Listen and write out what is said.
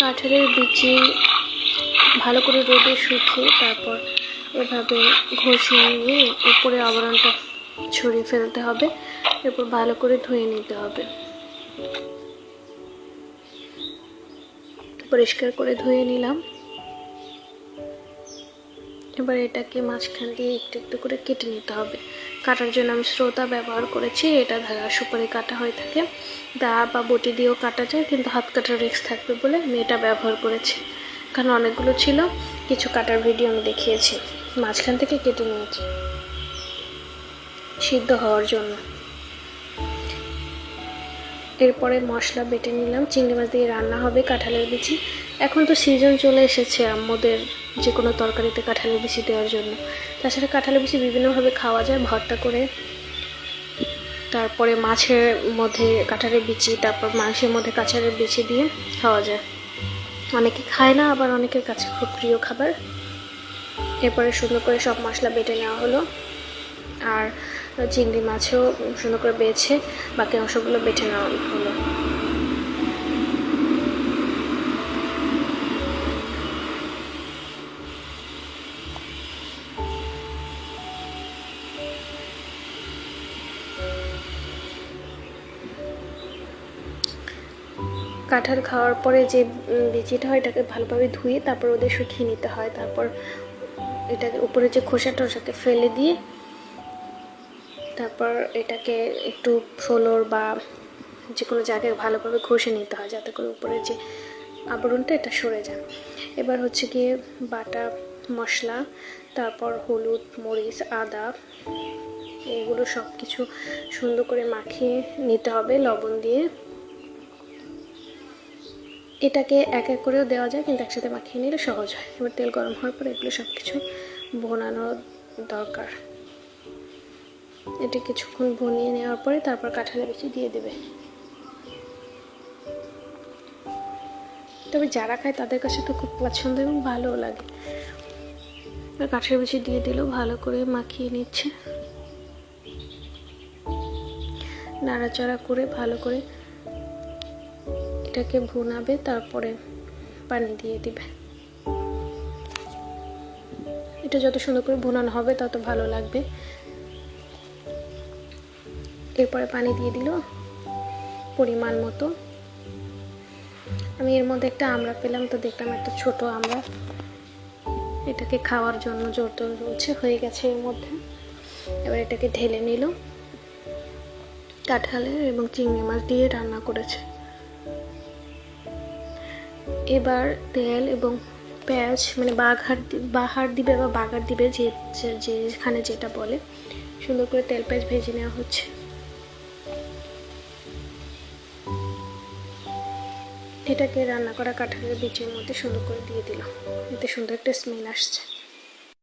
কাঁঠালের বিচি ভালো করে রোদে শুকিয়ে তারপর এভাবে ঘষে নিয়ে উপরে আবরণটা ছড়িয়ে ফেলতে হবে। এরপর ভালো করে ধুয়ে নিতে হবে। পরিষ্কার করে ধুয়ে নিলাম। এবার এটাকে মাঝখান দিয়ে একটু একটু করে কেটে নিতে হবে। কাটার জন্য আমি শ্রোতা ব্যবহার করেছি, এটা ধারা সুপারি কাটা হয়ে থাকে। দা বা বটি দিয়েও কাটা যায়, কিন্তু হাত কাটার রিক্স থাকবে বলে আমি এটা ব্যবহার করেছি। কারণ অনেকগুলো ছিল, কিছু কাটার ভিডিও আমি দেখিয়েছি। মাঝখান থেকে কেটে নিয়েছি। সিদ্ধ হওয়ার জন্য। এরপরে মশলা বেটে নিলাম, চিংড়ি মাছ দিয়ে রান্না হবে কাঁঠালের বিচি। এখন তো সিজন চলে এসেছে আম্মদের যে কোনো তরকারিতে কাঁঠালের বিচি দেওয়ার জন্য। তাছাড়া কাঁঠালের বিচি বিভিন্নভাবে খাওয়া যায়, ভর্তা করে। তারপরে মাছের মধ্যে কাঁঠালের বিচি, তারপর মাংসের মধ্যে কাঁঠালের বিচি দিয়ে খাওয়া যায়। অনেকে খায় না, আবার অনেকের কাছে খুব প্রিয় খাবার। এরপরে সুন্দর করে সব মশলা বেটে নেওয়া হলো। আর চিংড়ি মাছও সুন্দর করে বেছে বাকি অংশগুলো বেটে নেওয়া হলো। কাঁঠাল খাওয়ার পরে যে বিচিটা হয় এটাকে ভালোভাবে ধুয়ে তারপর ওদের শুকিয়ে নিতে হয়। তারপর এটাকে উপরে যে খোসাটা ওটাকে ফেলে দিয়ে তারপর এটাকে একটু ফ্লোর বা যে কোনো জায়গায় ভালোভাবে ঘষে নিতে হয় যাতে করে উপরে যে আবরণটা এটা সরে যায়। এবার হচ্ছে গিয়ে বাটা, মশলা, তারপর হলুদ, মরিচ, আদা, এগুলো সব কিছু সুন্দর করে মাখিয়ে নিতে হবে লবণ দিয়ে। এটাকে এক এক করেও দেওয়া যায় কিন্তু একসাথে মাখিয়ে নিলে সহজ হয়। এবার তেল গরম হওয়ার পর এগুলো সব কিছু ভোনানো দরকার। এটা কিছুক্ষণ ভনিয়ে নেওয়ার পরে তারপর কাঁঠালে বেশি দিয়ে দেবে। তবে যারা খায় তাদের কাছে তো খুব পছন্দ এবং ভালোও লাগে। কাঠের বেশি দিয়ে দিলেও ভালো করে মাখিয়ে নিচ্ছে। নাড়াচাড়া করে ভালো করে এটাকে ভুনাবে, তারপরে পানি দিয়ে দিবে। এটা যত সুন্দর করে ভুনানো হবে তত ভালো লাগবে। এরপরে পানি দিয়ে দিল, পরিমাণ মতো। আমি এর মধ্যে একটা আমড়া পেলাম, তো দেখলাম একটা ছোট আমড়া এটাকে খাওয়ার জন্য জোর তোর রয়েছে, হয়ে গেছে এর মধ্যে। এবার এটাকে ঢেলে নিল, কাঁঠালের এবং চিংড়ি মাছ দিয়ে রান্না করেছে। এবার তেল এবং পেঁয়াজ মানে বাঘার বাহার দিবে বা বাগার দিবে যে- যেখানে যেটা বলে, সুন্দর করে তেল পেঁয়াজ ভেজে নেওয়া হচ্ছে। এটাকে রান্না করা কাঁঠালের বীজের মধ্যে সুন্দর করে দিয়ে দিল এতে সুন্দর একটা স্মেল আসছে।